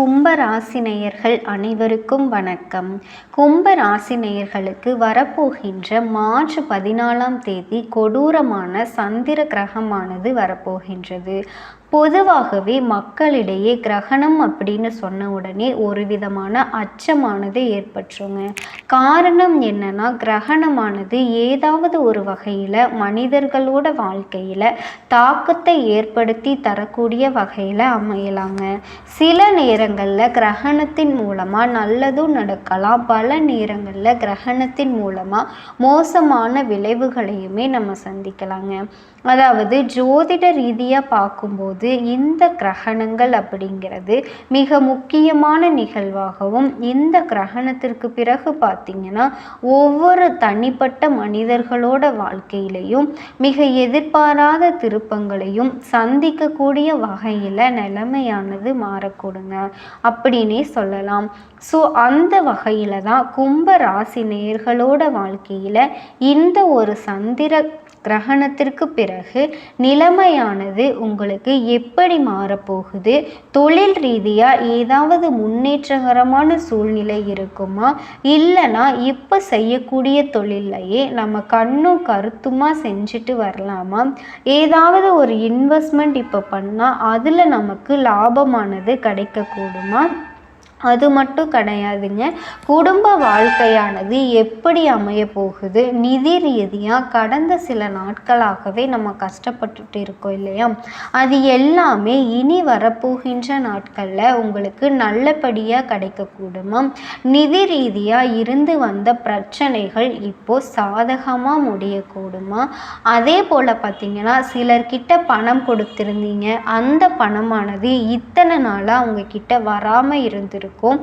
கும்பராசினியர்கள் அனைவருக்கும் வணக்கம். கும்பராசினியர்களுக்கு வரப்போகின்ற மார்ச் பதினாலாம் தேதி கொடூரமான சந்திர கிரகமானது வரப்போகின்றது. பொதுவாகவே மக்களிடையே கிரகணம் அப்படின்னு சொன்ன உடனே ஒரு விதமான அச்சமானது ஏற்பட்டுருங்க. காரணம் என்னன்னா கிரகணமானது ஏதாவது ஒரு வகையில் மனிதர்களோட வாழ்க்கையில் தாக்கத்தை ஏற்படுத்தி தரக்கூடிய வகையில் அமையலாங்க. சில நேரங்களில் கிரகணத்தின் மூலமாக நல்லதும் நடக்கலாம். பல நேரங்களில் கிரகணத்தின் மூலமாக மோசமான விளைவுகளையுமே நம்ம சந்திக்கலாங்க. அதாவது ஜோதிட ரீதியாக பார்க்கும்போது இந்த கிரகணங்கள் அப்படிங்கிறது மிக முக்கியமான நிகழ்வாகவும் இந்த கிரகணத்திற்கு பிறகு பார்த்திங்கன்னா ஒவ்வொரு தனிப்பட்ட மனிதர்களோட வாழ்க்கையிலையும் மிக எதிர்பாராத திருப்பங்களையும் சந்திக்கக்கூடிய வகையில் நிலைமையானது மாறக்கூடுங்க அப்படின்னே சொல்லலாம். ஸோ அந்த வகையில் தான் கும்ப ராசி நேர்களோட வாழ்க்கையில் இந்த ஒரு சந்திர கிரகணத்திற்கு பிறகு நிலைமையானது உங்களுக்கு எப்படி மாறப்போகுது? தொழில் ரீதியாக ஏதாவது முன்னேற்றகரமான சூழ்நிலை இருக்குமா? இல்லைனா இப்போ செய்யக்கூடிய தொழிலையே நம்ம கண்ணும் கருத்துமாக செஞ்சுட்டு வரலாமா? ஏதாவது ஒரு இன்வெஸ்ட்மெண்ட் இப்போ பண்ணால் அதில் நமக்கு லாபமானது கிடைக்கக்கூடுமா? அது மட்டும் கிடையாதுங்க. குடும்ப வாழ்க்கையானது எப்படி அமைய போகுது நிதி ரீதியாக கடந்த சில நாட்களாகவே நம்ம கஷ்டப்பட்டுட்டு இருக்கோம் இல்லையா? அது எல்லாமே இனி வரப்போகின்ற நாட்களில் உங்களுக்கு நல்லபடியாக கிடைக்கக்கூடுமா. நிதி ரீதியாக இருந்து வந்த பிரச்சனைகள் இப்போ சாதகமாக முடியக்கூடுமா. அதே போல் பார்த்தீங்கன்னா சிலர்கிட்ட பணம் கொடுத்துருந்தீங்க. அந்த பணமானது இத்தனை நாளாக உங்ககிட்ட வராமல் இருந்திருக்கும் இருக்கும்.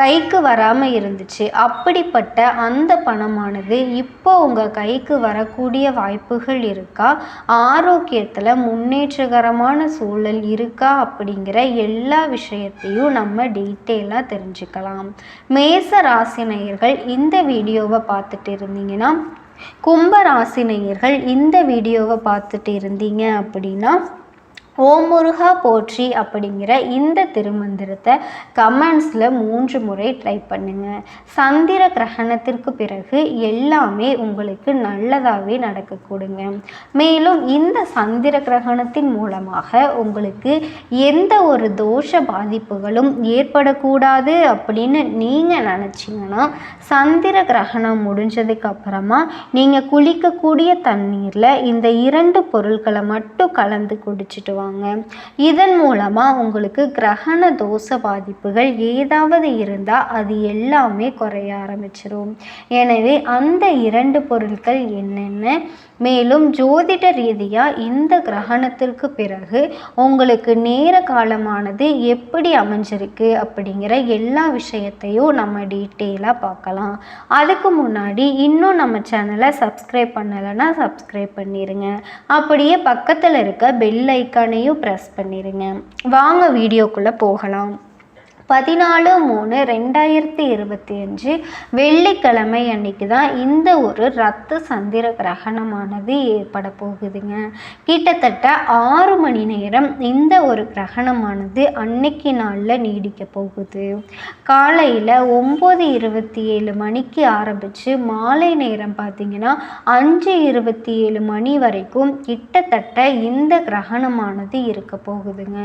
கைக்கு வராமல் இருந்துச்சு. அப்படிப்பட்ட அந்த பணமானது இப்போ உங்கள் கைக்கு வரக்கூடிய வாய்ப்புகள் இருக்கா? ஆரோக்கியத்தில் முன்னேற்றகரமான சூழல் இருக்கா? அப்படிங்கிற எல்லா விஷயத்தையும் நம்ம டீட்டெயிலாக தெரிஞ்சுக்கலாம். மேச ராசினியர்கள் இந்த வீடியோவை பார்த்துட்டு இருந்தீங்கன்னா கும்ப ராசினியர்கள் இந்த வீடியோவை பார்த்துட்டு இருந்தீங்க அப்படின்னா ஓம் முருகா போற்றி அப்படிங்கிற இந்த திருமந்திரத்தை கமெண்ட்ஸில் மூன்று முறை ட்ரை பண்ணுங்கள் சந்திர கிரகணத்திற்கு பிறகு எல்லாமே உங்களுக்கு நல்லதாகவே நடக்கக்கூடுங்க. மேலும் இந்த சந்திர கிரகணத்தின் மூலமாக உங்களுக்கு எந்த ஒரு தோஷ பாதிப்புகளும் ஏற்படக்கூடாது அப்படின்னு நீங்கள் நினச்சிங்கன்னா சந்திர கிரகணம் முடிஞ்சதுக்கு அப்புறமா நீங்கள் குளிக்கக்கூடிய தண்ணீரில் இந்த இரண்டு பொருட்களை மட்டும் கலந்து குடிச்சிட்டு வாங்க. சொல்லுவாங்க இதன் மூலமாக உங்களுக்கு கிரகண தோஷ பாதிப்புகள் ஏதாவது இருந்தால் அது எல்லாமே குறைய ஆரம்பிச்சிடும் எனவே அந்த இரண்டு பொருட்கள் என்னென்ன? மேலும் ஜோதிட ரீதியாக இந்த கிரகணத்திற்கு பிறகு உங்களுக்கு நேர காலமானது எப்படி அமைஞ்சிருக்கு அப்படிங்கிற எல்லா விஷயத்தையும் நம்ம டீட்டெயிலாக பார்க்கலாம். அதுக்கு முன்னாடி இன்னும் நம்ம சேனலை சப்ஸ்கிரைப் பண்ணலைன்னா சப்ஸ்கிரைப் பண்ணிடுங்க அப்படியே பக்கத்தில் இருக்க பெல் ஐக்கானையும் ப்ரெஸ் பண்ணிடுங்க வாங்க வீடியோக்குள்ளே போகலாம். பதினாலு மூணு ரெண்டாயிரத்தி இருபத்தி அஞ்சு வெள்ளிக்கிழமை அன்னைக்கு தான் இந்த ஒரு ரத்த சந்திர கிரகணமானது ஏற்பட போகுதுங்க. கிட்டத்தட்ட ஆறு மணி நேரம் இந்த ஒரு கிரகணமானது அன்னைக்கு நாளில் நீடிக்க போகுது. காலையில் ஒம்பது இருபத்தி ஏழு மணிக்கு ஆரம்பித்து மாலை நேரம் பார்த்திங்கன்னா அஞ்சு இருபத்தி ஏழு மணி வரைக்கும் கிட்டத்தட்ட இந்த கிரகணமானது இருக்க போகுதுங்க.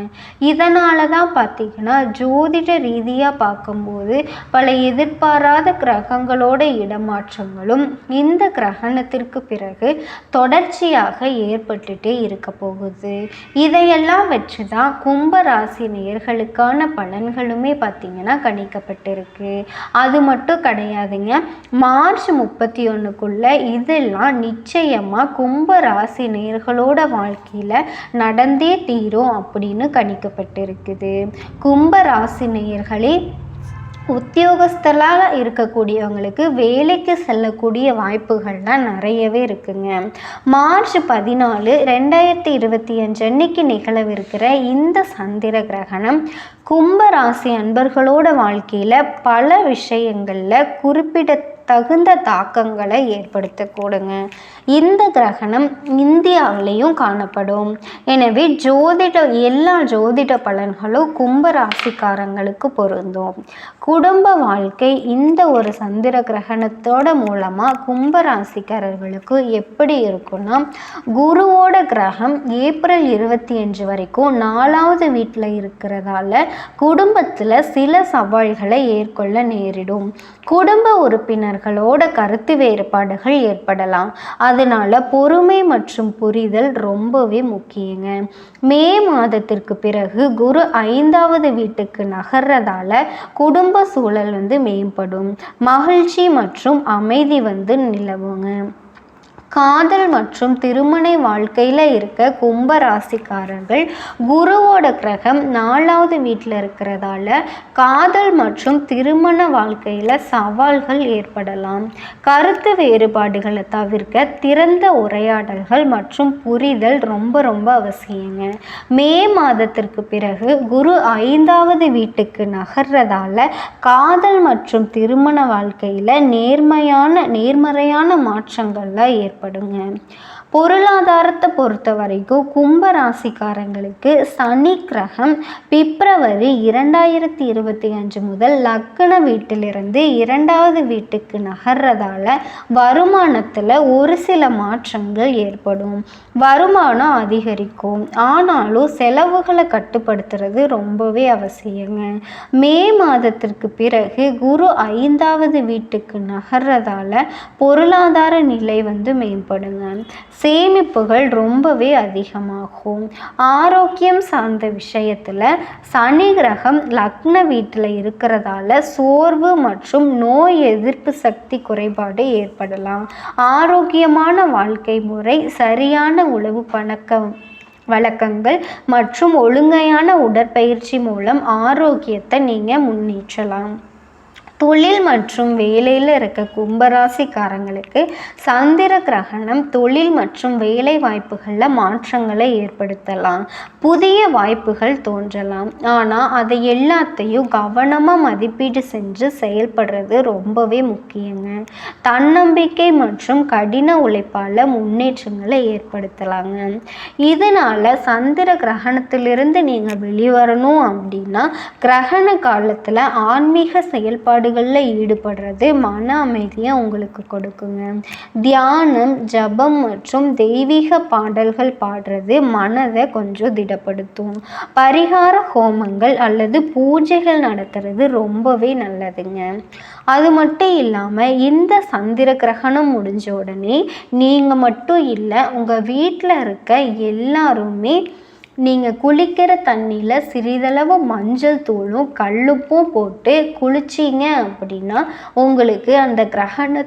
இதனால தான் பார்த்திங்கன்னா ஜோதிட ரீதியாக பார்க்கும்போது பல எதிர்பாராத கிரகங்களோட இடமாற்றங்களும் இந்த கிரகணத்திற்கு பிறகு தொடர்ச்சியாக ஏற்பட்டுட்டே இருக்க போகுது. இதையெல்லாம் வச்சு தான் கும்ப ராசி நேர்களுக்கான பலன்களுமே பார்த்திங்கன்னா கணிக்கப்பட்டிருக்கு. அது மட்டும் கிடையாதுங்க மார்ச் முப்பத்தி ஒன்றுக்குள்ள இதெல்லாம் நிச்சயமாக கும்ப ராசி நேர்களோட வாழ்க்கையில் நடந்தே தீரும் அப்படின்னு கணிக்கப்பட்டிருக்குது. கும்ப ராசி நேயர்களே உத்தியோகஸ்தலாக இருக்கக்கூடியவங்களுக்கு வேலைக்கு செல்லக்கூடிய வாய்ப்புகள்லாம் நிறையவே இருக்குங்க. மார்ச் பதினாலு ரெண்டாயிரத்தி இருபத்தி அஞ்சு அன்னைக்கு நிகழவிருக்கிற இந்த சந்திர கிரகணம் கும்ப ராசி அன்பர்களோட வாழ்க்கையில் பல விஷயங்களில் குறிப்பிட தகுந்த தாக்கங்களை ஏற்படுத்தக்கூடுங்க இந்த கிரகணம் இந்தியாவிலையும் காணப்படும். எனவே ஜோதிட எல்லா ஜோதிட பலன்களும் கும்ப ராசிக்காரங்களுக்கு பொருந்தும். குடும்ப வாழ்க்கை இந்த ஒரு சந்திர கிரகணத்தோட மூலமாக கும்ப ராசிக்காரர்களுக்கு எப்படி இருக்குன்னா குருவோட கிரகம் ஏப்ரல் இருபத்தி அஞ்சு வரைக்கும் நாலாவது வீட்டில் இருக்கிறதால குடும்பத்தில் சில சவால்களை ஏற்கொள்ள நேரிடும். குடும்ப உறுப்பினர் அவர்களோட கருத்து வேறுபாடுகள் ஏற்படலாம். அதனால பொறுமை மற்றும் புரிதல் ரொம்பவே முக்கியங்க. மே மாதத்திற்கு பிறகு குரு ஐந்தாவது வீட்டுக்கு நகர்றதால குடும்ப சூழல் வந்து மேம்படும். மகிழ்ச்சி மற்றும் அமைதி வந்து நிலவுங்க. காதல் மற்றும் திருமண வாழ்க்கையில் இருக்க கும்ப ராசிக்காரர்கள் குருவோட கிரகம் நாலாவது வீட்டில் இருக்கிறதால காதல் மற்றும் திருமண வாழ்க்கையில் சவால்கள் ஏற்படலாம். கருத்து வேறுபாடுகளை தவிர்க்க திறந்த உரையாடல்கள் மற்றும் புரிதல் ரொம்ப ரொம்ப அவசியங்க. மே மாதத்திற்கு பிறகு குரு ஐந்தாவது வீட்டுக்கு நகர்றதால காதல் மற்றும் திருமண வாழ்க்கையில் நேர்மையான நேர்மறையான மாற்றங்கள்லாம் ஏற்படும் ஏற்படுங்க பொருளாதாரத்தை பொறுத்த வரைக்கும் கும்ப ராசிக்காரங்களுக்கு சனி கிரகம் பிப்ரவரி இரண்டாயிரத்தி இருபத்தி அஞ்சு முதல் லக்கண வீட்டிலிருந்து இரண்டாவது வீட்டுக்கு நகர்றதால வருமானத்தில் ஒரு சில மாற்றங்கள் ஏற்படும். வருமானம் அதிகரிக்கும். ஆனாலும் செலவுகளை கட்டுப்படுத்துறது ரொம்பவே அவசியங்க. மே மாதத்திற்கு பிறகு குரு ஐந்தாவது வீட்டுக்கு நகர்றதால பொருளாதார நிலை வந்து மேம்படுங்க சேமிப்புகள் ரொம்பவே அதிகமாகும். ஆரோக்கியம் சார்ந்த விஷயத்தில் சனி கிரகம் லக்ன வீட்டில் இருக்கிறதால சோர்வு மற்றும் நோய் எதிர்ப்பு சக்தி குறைபாடு ஏற்படலாம். ஆரோக்கியமான வாழ்க்கை முறை சரியான உணவு பழக்கம் வழக்கங்கள் மற்றும் ஒழுங்கையான உடற்பயிற்சி மூலம் ஆரோக்கியத்தை நீங்கள் முன்னேற்றலாம். தொழில் மற்றும் வேலையில் இருக்க கும்பராசிக்காரங்களுக்கு சந்திர கிரகணம் தொழில் மற்றும் வேலை வாய்ப்புகளில் மாற்றங்களை ஏற்படுத்தலாம். புதிய வாய்ப்புகள் தோன்றலாம். ஆனால் அதை எல்லாத்தையும் கவனமாக மதிப்பீடு செஞ்சு செயல்படுறது ரொம்பவே முக்கியங்க. தன்னம்பிக்கை மற்றும் கடின உழைப்பால் முன்னேற்றங்களை ஏற்படுத்தலாங்க. இதனால் சந்திர கிரகணத்திலிருந்து நீங்கள் வெளிவரணும் அப்படின்னா கிரகண காலத்தில் ஆன்மீக செயல்பாடு செயல்களில் ஈடுபடுறது மன அமைதியை உங்களுக்கு கொடுக்குங்க. தியானம் ஜபம் மற்றும் தெய்வீக பாடல்கள் பாடுறது மனதை கொஞ்சம் திடப்படுத்தும். பரிகார ஹோமங்கள் அல்லது பூஜைகள் நடத்துறது ரொம்பவே நல்லதுங்க. அது மட்டும் இல்லாமல் இந்த சந்திர கிரகணம் முடிஞ்ச உடனே நீங்கள் மட்டும் இல்லை உங்கள் வீட்டில் இருக்க எல்லாருமே நீங்கள் குளிக்கிற தண்ணியில் சிறிதளவு மஞ்சள் தூளும் கல்லுப்பும் போட்டு குளிச்சிங்க அப்படின்னா உங்களுக்கு அந்த கிரகண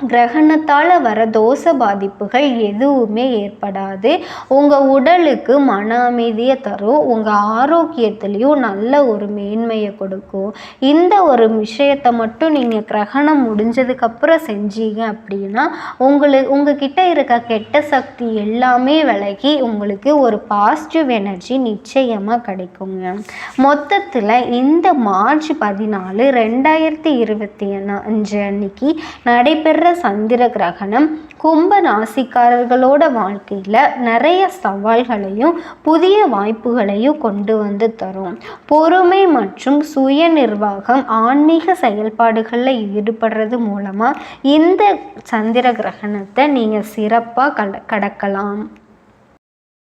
கிரகணத்தால் வர தோஷ பாதிப்புகள் எதுவுமே ஏற்படாது. உங்கள் உடலுக்கு மன அமைதியை தரும். உங்கள் ஆரோக்கியத்துலேயும் நல்ல ஒரு மேன்மையை கொடுக்கும். இந்த ஒரு விஷயத்தை மட்டும் நீங்கள் கிரகணம் முடிஞ்சதுக்கப்புறம் செஞ்சீங்க அப்படின்னா உங்களுக்கு உங்ககிட்ட இருக்க கெட்ட சக்தி எல்லாமே விலகி உங்களுக்கு ஒரு பாசிட்டிவ் எனர்ஜி நிச்சயமாக கிடைக்குங்க. மொத்தத்தில் இந்த மார்ச் பதினாலு ரெண்டாயிரத்தி இருபத்தி அஞ்சு அன்னைக்கு நடைபெற சந்திர கிரகணம் கும்ப ராசிக்காரர்களோட வாழ்க்கையில் நிறைய சவால்களையும் புதிய வாய்ப்புகளையும் கொண்டு வந்து தரும். பொறுமை மற்றும் சுய நிர்வாகம் ஆன்மீக செயல்பாடுகளில் ஈடுபடுறது மூலமாக இந்த சந்திர கிரகணத்தை நீங்கள் சிறப்பாக கட கடக்கலாம்.